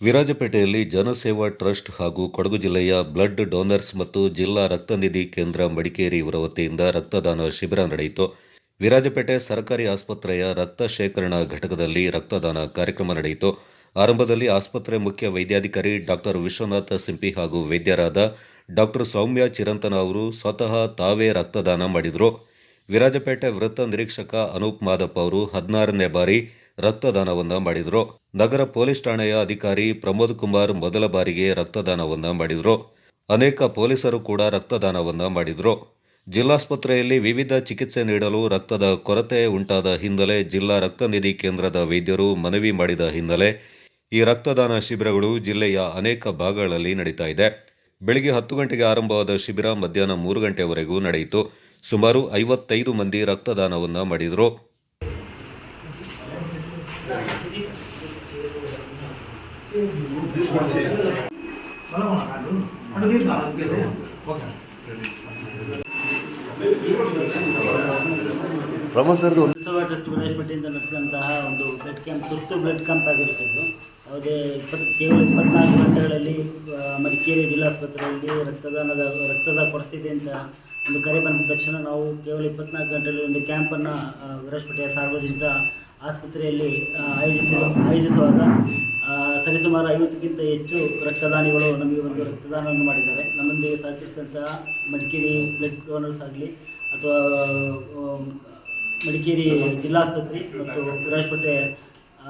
ವಿರಾಜಪೇಟೆಯಲ್ಲಿ ಜನಸೇವಾ ಟ್ರಸ್ಟ್ ಹಾಗೂ ಕೊಡಗು ಜಿಲ್ಲೆಯ ಬ್ಲಡ್ ಡೋನರ್ಸ್ ಮತ್ತು ಜಿಲ್ಲಾ ರಕ್ತನಿಧಿ ಕೇಂದ್ರ ಮಡಿಕೇರಿ ಇವರ ವತಿಯಿಂದ ರಕ್ತದಾನ ಶಿಬಿರ ನಡೆಯಿತು. ವಿರಾಜಪೇಟೆ ಸರ್ಕಾರಿ ಆಸ್ಪತ್ರೆಯ ರಕ್ತ ಶೇಖರಣಾ ಘಟಕದಲ್ಲಿ ರಕ್ತದಾನ ಕಾರ್ಯಕ್ರಮ ನಡೆಯಿತು. ಆರಂಭದಲ್ಲಿ ಆಸ್ಪತ್ರೆ ಮುಖ್ಯ ವೈದ್ಯಾಧಿಕಾರಿ ಡಾಕ್ಟರ್ ವಿಶ್ವನಾಥ ಸಿಂಪಿ ಹಾಗೂ ವೈದ್ಯರಾದ ಡಾಕ್ಟರ್ ಸೌಮ್ಯ ಚಿರಂತನ ಅವರು ಸ್ವತಃ ತಾವೇ ರಕ್ತದಾನ ಮಾಡಿದರು. ವಿರಾಜಪೇಟೆ ವೃತ್ತ ನಿರೀಕ್ಷಕ ಅನೂಪ್ ಮಾದಪ್ಪ ಅವರು ಹದಿನಾರನೇ ಬಾರಿ ರಕ್ತದಾನವನ್ನ ಮಾಡಿದರು. ನಗರ ಪೊಲೀಸ್ ಠಾಣೆಯ ಅಧಿಕಾರಿ ಪ್ರಮೋದ್ ಕುಮಾರ್ ಮೊದಲ ಬಾರಿಗೆ ರಕ್ತದಾನವನ್ನ ಮಾಡಿದರು. ಅನೇಕ ಪೊಲೀಸರು ಕೂಡ ರಕ್ತದಾನವನ್ನ ಮಾಡಿದರು. ಜಿಲ್ಲಾಸ್ಪತ್ರೆಯಲ್ಲಿ ವಿವಿಧ ಚಿಕಿತ್ಸೆ ನೀಡಲು ರಕ್ತದ ಕೊರತೆ ಉಂಟಾದ ಹಿನ್ನೆಲೆ ಜಿಲ್ಲಾ ರಕ್ತನಿಧಿ ಕೇಂದ್ರದ ವೈದ್ಯರು ಮನವಿ ಮಾಡಿದ ಹಿನ್ನೆಲೆ ಈ ರಕ್ತದಾನ ಶಿಬಿರಗಳು ಜಿಲ್ಲೆಯ ಅನೇಕ ಭಾಗಗಳಲ್ಲಿ ನಡೀತಾ ಇದೆ. ಬೆಳಿಗ್ಗೆ ಹತ್ತು ಗಂಟೆಗೆ ಆರಂಭವಾದ ಶಿಬಿರ ಮಧ್ಯಾಹ್ನ ಮೂರು ಗಂಟೆವರೆಗೂ ನಡೆಯಿತು. ಸುಮಾರು ಐವತ್ತೈದು ಮಂದಿ ರಕ್ತದಾನವನ್ನು ಮಾಡಿದರು. ಪ್ರಮೋದ್ ಸರ್ದು ಉತ್ಸವ ಟ್ರಸ್ಟ್ ಮ್ಯಾನೇಜ್ಮೆಂಟಿಂದ ನಡೆಸಿದಂತಹ ಒಂದು ಬ್ಲಡ್ ಕ್ಯಾಂಪ್ ತುರ್ತು ಬ್ಲಡ್ ಕ್ಯಾಂಪ್ ಆಗಿರುತ್ತಿದ್ದು ಯಾವುದೇ ಇಪ್ಪತ್ತು ಕೇವಲ ಇಪ್ಪತ್ನಾಲ್ಕು ಗಂಟೆಗಳಲ್ಲಿ ಮಡಿಕೇರಿ ಜಿಲ್ಲಾಸ್ಪತ್ರೆಯಲ್ಲಿ ರಕ್ತದಾನದ, ರಕ್ತದ ಕೊರತಿದೆ ಅಂತ ಒಂದು ಕರೆ ಬಂದ ತಕ್ಷಣ ನಾವು ಕೇವಲ ಇಪ್ಪತ್ನಾಲ್ಕು ಗಂಟೆಯಲ್ಲಿ ಒಂದು ಕ್ಯಾಂಪನ್ನು ವಿರಾಜಪೇಟೆಯ ಸಾರ್ವಜನಿಕ ಆಸ್ಪತ್ರೆಯಲ್ಲಿ ಆಯೋಜಿಸಿ, ಆಯೋಜಿಸುವಾಗ ಸರಿಸುಮಾರು ಐವತ್ತಕ್ಕಿಂತ ಹೆಚ್ಚು ರಕ್ತದಾನಿಗಳು ನಮಗೆ ಒಂದು ರಕ್ತದಾನವನ್ನು ಮಾಡಿದ್ದಾರೆ. ನಮ್ಮೊಂದಿಗೆ ಸಹಕರಿಸಿದಂತಹ ಮಡಿಕೇರಿ ಬ್ಲಡ್ ಡೋನರ್ಸ್ ಆಗಲಿ ಅಥವಾ ಮಡಿಕೇರಿ ಜಿಲ್ಲಾಸ್ಪತ್ರೆ ಮತ್ತು ವಿರಾಜಪೇಟೆ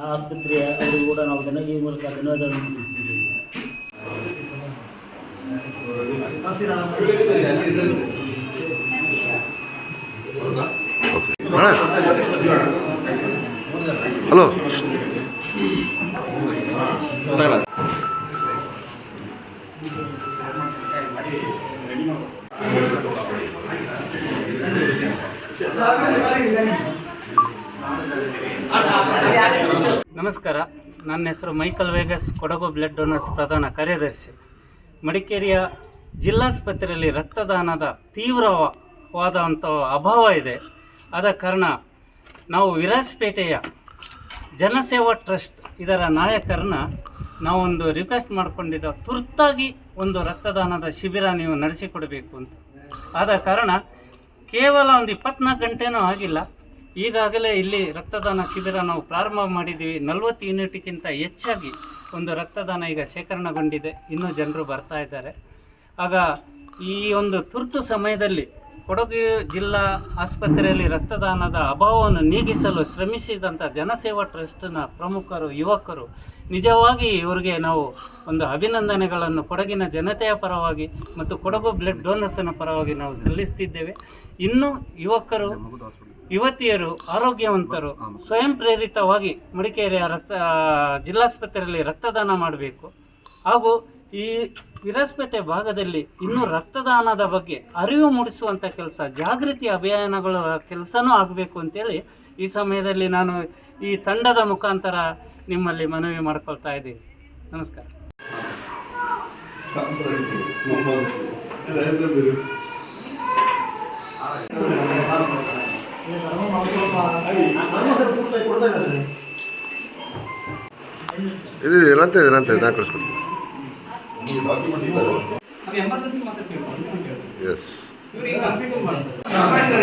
ಆಸ್ಪತ್ರೆಯ ಅವರು ಕೂಡ ನಾವು ಧನ್ಯ ಈ ಮೂಲಕ ಧನ್ಯವಾದಗಳನ್ನು ಹಲೋ. ನಮಸ್ಕಾರ. ನನ್ನ ಹೆಸರು Michael Vegas, Kodagu blood donors ಪ್ರಧಾನ ಕಾರ್ಯದರ್ಶಿ. ಮಡಿಕೇರಿಯ ಜಿಲ್ಲಾಸ್ಪತ್ರೆಯಲ್ಲಿ ರಕ್ತದಾನದ ತೀವ್ರವಾದಂಥ ಅಭಾವ ಇದೆ. ಆದ ಕಾರಣ ನಾವು ವಿರಾಜಪೇಟೆಯ ಜನಸೇವಾ ಟ್ರಸ್ಟ್ ಇದರ ನಾಯಕರನ್ನ ನಾವೊಂದು ರಿಕ್ವೆಸ್ಟ್ ಮಾಡಿಕೊಂಡಿದ್ದ ತುರ್ತಾಗಿ ಒಂದು ರಕ್ತದಾನದ ಶಿಬಿರ ನೀವು ನಡೆಸಿಕೊಡಬೇಕು ಅಂತ. ಆದ ಕಾರಣ ಕೇವಲ ಒಂದು ಇಪ್ಪತ್ನಾಲ್ಕು ಗಂಟೆನೂ ಆಗಿಲ್ಲ. ಈಗಾಗಲೇ ಇಲ್ಲಿ ರಕ್ತದಾನ ಶಿಬಿರ ನಾವು ಪ್ರಾರಂಭ ಮಾಡಿದ್ದೀವಿ. ನಲವತ್ತು ಯೂನಿಟ್ಗಿಂತ ಹೆಚ್ಚಾಗಿ ಒಂದು ರಕ್ತದಾನ ಈಗ ಶೇಖರಣೆಗೊಂಡಿದೆ. ಇನ್ನೂ ಜನರು ಬರ್ತಾ ಇದ್ದಾರೆ. ಆಗ ಈ ಒಂದು ತುರ್ತು ಸಮಯದಲ್ಲಿ ಕೊಡಗು ಜಿಲ್ಲಾ ಆಸ್ಪತ್ರೆಯಲ್ಲಿ ರಕ್ತದಾನದ ಅಭಾವವನ್ನು ನೀಗಿಸಲು ಶ್ರಮಿಸಿದಂಥ ಜನಸೇವಾ ಟ್ರಸ್ಟ್ನ ಪ್ರಮುಖರು, ಯುವಕರು, ನಿಜವಾಗಿ ಇವರಿಗೆ ನಾವು ಒಂದು ಅಭಿನಂದನೆಗಳನ್ನು ಕೊಡಗಿನ ಜನತೆಯ ಪರವಾಗಿ ಮತ್ತು ಕೊಡಗು ಬ್ಲಡ್ ಡೋನರ್ಸ್ನ ಪರವಾಗಿ ನಾವು ಸಲ್ಲಿಸ್ತಿದ್ದೇವೆ. ಇನ್ನು ಯುವಕರು, ಯುವತಿಯರು, ಆರೋಗ್ಯವಂತರು ಸ್ವಯಂ ಪ್ರೇರಿತವಾಗಿ ಮಡಿಕೇರಿಯ ರಕ್ತ, ಜಿಲ್ಲಾಸ್ಪತ್ರೆಯಲ್ಲಿ ರಕ್ತದಾನ ಮಾಡಬೇಕು. ಹಾಗೂ ಈ ವಿರಾಜಪೇಟೆ ಭಾಗದಲ್ಲಿ ಇನ್ನೂ ರಕ್ತದಾನದ ಬಗ್ಗೆ ಅರಿವು ಮೂಡಿಸುವಂಥ ಕೆಲಸ, ಜಾಗೃತಿ ಅಭಿಯಾನಗಳ ಕೆಲಸನೂ ಆಗಬೇಕು ಅಂತೇಳಿ ಈ ಸಮಯದಲ್ಲಿ ನಾನು ಈ ತಂಡದ ಮುಖಾಂತರ ನಿಮ್ಮಲ್ಲಿ ಮನವಿ ಮಾಡ್ಕೊಳ್ತಾ ಇದ್ದೀನಿ. ನಮಸ್ಕಾರ. ಇದು ಇರಂತ ನಾ ಕಳಿಸ್ಕೊಡ್ತೀನಿ. ಎಸ್ ಎಲ್ಲರಿಗೂ ನಮಸ್ಕಾರ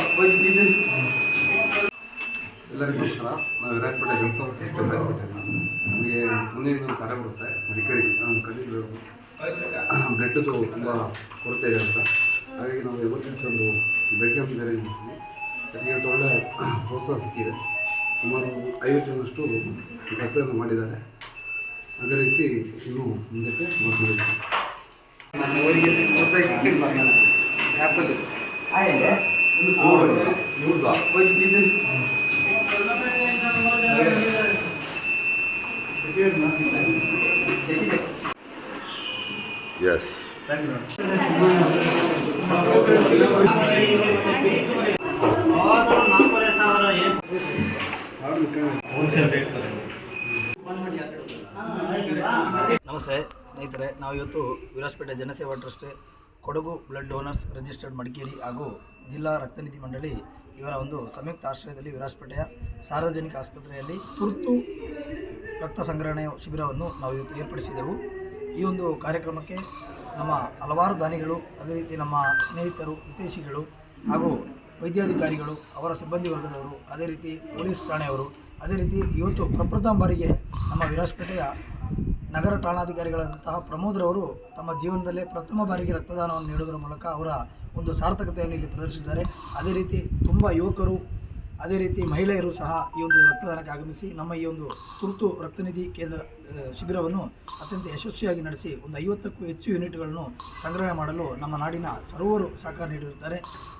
ನಾವು ವಿರಾಜಪೇಟೆ ನಾವು ಟ್ರಸ್ಟ್ ಕೆಲಸ ನಮಗೆ ಮುಂದೆ ಒಂದು ಕರೆ ಬರುತ್ತೆ. ಮಡಿಕೇರಿ ನಮ್ಮ ಕಣ್ಣಿಗೆ ಬ್ಲಡ್ದು ತುಂಬ ಕೊರತೆ ಇದೆ ಅಂತ. ಹಾಗಾಗಿ ನಾವು ಎಮರ್ಜೆನ್ಸಿ ಒಂದು ಬ್ಲಡ್ ಕ್ಯಾಂಪ್ ಮಾಡ್ತೀವಿ. ಅದಕ್ಕೆ ಒಂದು ಒಳ್ಳೆ ಪ್ರೋತ್ಸಾಹ ಸಿಕ್ಕಿದೆ. ಸುಮಾರು ಐವತ್ತು ಜನಷ್ಟು ರಕ್ತದಾನ ಮಾಡಿದ್ದಾರೆ. ಅದೇ ರೀತಿ ಇನ್ನೂ ಮುಂದಕ್ಕೆ ಮಾಡ್ಕೊಂಡಿದ್ದೀವಿ Yes. ನಮಸ್ತೆ ಸ್ನೇಹಿತರೆ ನಾವು ಇವತ್ತು Virajpet Janaseva trust Kodagu blood donors registered Madikeri ಹಾಗೂ ಜಿಲ್ಲಾ ರಕ್ತನಿಧಿ ಮಂಡಳಿ ಇವರ ಒಂದು ಸಂಯುಕ್ತ ಆಶ್ರಯದಲ್ಲಿ ವಿರಾಜಪೇಟೆಯ ಸಾರ್ವಜನಿಕ ಆಸ್ಪತ್ರೆಯಲ್ಲಿ ತುರ್ತು ರಕ್ತ ಸಂಗ್ರಹಣೆ ಶಿಬಿರವನ್ನು ನಾವು ಇವತ್ತು ಏರ್ಪಡಿಸಿದೆವು. ಈ ಒಂದು ಕಾರ್ಯಕ್ರಮಕ್ಕೆ ನಮ್ಮ ಹಲವಾರು ದಾನಿಗಳು, ಅದೇ ರೀತಿ ನಮ್ಮ ಸ್ನೇಹಿತರು, ಹಿತೈಷಿಗಳು ಹಾಗೂ ವೈದ್ಯಾಧಿಕಾರಿಗಳು, ಅವರ ಸಿಬ್ಬಂದಿ ವರ್ಗದವರು, ಅದೇ ರೀತಿ ಪೊಲೀಸ್ ಠಾಣೆಯವರು, ಅದೇ ರೀತಿ ಇವತ್ತು ಪ್ರಪ್ರಥಮ ಬಾರಿಗೆ ನಮ್ಮ ವಿರಾಜಪೇಟೆಯ ನಗರ ಠಾಣಾಧಿಕಾರಿಗಳಾದಂತಹ ಪ್ರಮೋದ್ರವರು ತಮ್ಮ ಜೀವನದಲ್ಲೇ ಪ್ರಥಮ ಬಾರಿಗೆ ರಕ್ತದಾನವನ್ನು ನೀಡುವುದರ ಮೂಲಕ ಅವರ ಒಂದು ಸಾರ್ಥಕತೆಯನ್ನು ಇಲ್ಲಿ ಪ್ರದರ್ಶಿಸಿದ್ದಾರೆ. ಅದೇ ರೀತಿ ತುಂಬ ಯುವಕರು ಅದೇ ರೀತಿ ಮಹಿಳೆಯರು ಸಹ ಈ ಒಂದು ರಕ್ತದಾನಕ್ಕೆ ಆಗಮಿಸಿ ನಮ್ಮ ಈ ಒಂದು ತುರ್ತು ರಕ್ತನಿಧಿ ಕೇಂದ್ರ ಶಿಬಿರವನ್ನು ಅತ್ಯಂತ ಯಶಸ್ವಿಯಾಗಿ ನಡೆಸಿ ಒಂದು ಐವತ್ತಕ್ಕೂ ಹೆಚ್ಚು ಯೂನಿಟ್ಗಳನ್ನು ಸಂಗ್ರಹ ಮಾಡಲು ನಮ್ಮ ನಾಡಿನ ಸರ್ವರು ಸಹಕಾರ ನೀಡಿರುತ್ತಾರೆ.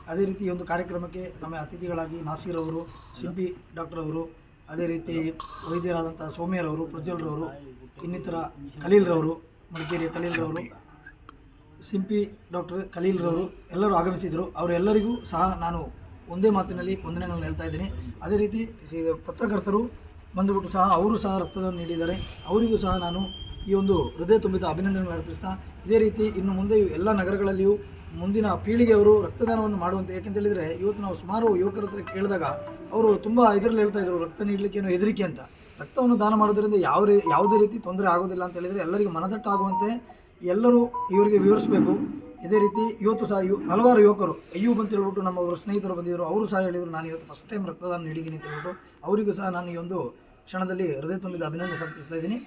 ಅದೇ ರೀತಿ ಈ ಒಂದು ಕಾರ್ಯಕ್ರಮಕ್ಕೆ ನಮ್ಮ ಅತಿಥಿಗಳಾಗಿ ನಾಸೀರ್ ಅವರು ಶಿಲ್ಪಿ ಡಾಕ್ಟರ್ ಅವರು ಅದೇ ರೀತಿ ವೈದ್ಯರಾದಂಥ ಸೌಮ್ಯರವರು ಪ್ರಜ್ವಲ್ರವರು ಇನ್ನಿತರ ಖಲೀಲ್ರವರು ಮಡಿಕೇರಿಯ ಖಲೀಲ್ರವರು ಸಿಂಪಿ ಡಾಕ್ಟರ್ ಖಲೀಲ್ರವರು ಎಲ್ಲರೂ ಆಗಮಿಸಿದರು ಅವರೆಲ್ಲರಿಗೂ ಸಹ ನಾನು ಒಂದೇ ಮಾತಿನಲ್ಲಿ ವಂದನೆಗಳನ್ನು ಹೇಳ್ತಾ ಇದ್ದೀನಿ. ಅದೇ ರೀತಿ ಪತ್ರಕರ್ತರು ಬಂದುಬಿಟ್ಟು ಸಹ ಅವರು ಸಹ ರಕ್ತದಾನ ನೀಡಿದ್ದಾರೆ. ಅವರಿಗೂ ಸಹ ನಾನು ಈ ಒಂದು ಹೃದಯ ತುಂಬಿದ ಅಭಿನಂದನೆಗಳು ಅರ್ಪಿಸ್ತಾ ಇದೇ ರೀತಿ ಇನ್ನು ಮುಂದೆ ಎಲ್ಲ ನಗರಗಳಲ್ಲಿಯೂ ಮುಂದಿನ ಪೀಳಿಗೆಯವರು ರಕ್ತದಾನವನ್ನು ಮಾಡುವಂತೆ. ಯಾಕೆಂತೇಳಿದರೆ ಇವತ್ತು ನಾವು ಸುಮಾರು ಯುವಕರ ಹತ್ರ ಕೇಳಿದಾಗ ಅವರು ತುಂಬ ಇದರಲ್ಲಿ ಹೇಳ್ತಾ ಇದ್ರು, ರಕ್ತ ನೀಡಲಿಕ್ಕೆ ಏನೋ ಹೆದರಿಕೆ ಅಂತ. ರಕ್ತವನ್ನು ದಾನ ಮಾಡೋದರಿಂದ ಯಾವ ಯಾವುದೇ ರೀತಿ ತೊಂದರೆ ಆಗೋದಿಲ್ಲ ಅಂತ ಹೇಳಿದರೆ ಎಲ್ಲರಿಗೂ ಮನದಟ್ಟಾಗುವಂತೆ ಎಲ್ಲರೂ ಇವರಿಗೆ ವಿವರಿಸಬೇಕು. ಇದೇ ರೀತಿ ಇವತ್ತು ಸಹ ಯು ಹಲವಾರು ಯುವಕರು ಅಯ್ಯೂಬ್ ಅಂತ ಹೇಳ್ಬಿಟ್ಟು ನಮ್ಮ ಅವರು ಸ್ನೇಹಿತರು ಬಂದಿದ್ದರು ಅವರು ಸಹ ಹೇಳಿದರು, ನಾನು ಇವತ್ತು ಫಸ್ಟ್ ಟೈಮ್ ರಕ್ತದಾನ ನೀಡಿದ್ದೀನಿ ಅಂತ ಹೇಳ್ಬಿಟ್ಟು, ಅವರಿಗೂ ಸಹ ನಾನು ಈ ಒಂದು ಕ್ಷಣದಲ್ಲಿ ಹೃದಯ ತುಂಬಿದ ಅಭಿನಂದನೆ ಸಮರ್ಪಿಸ್ತಾ ಇದ್ದೀನಿ.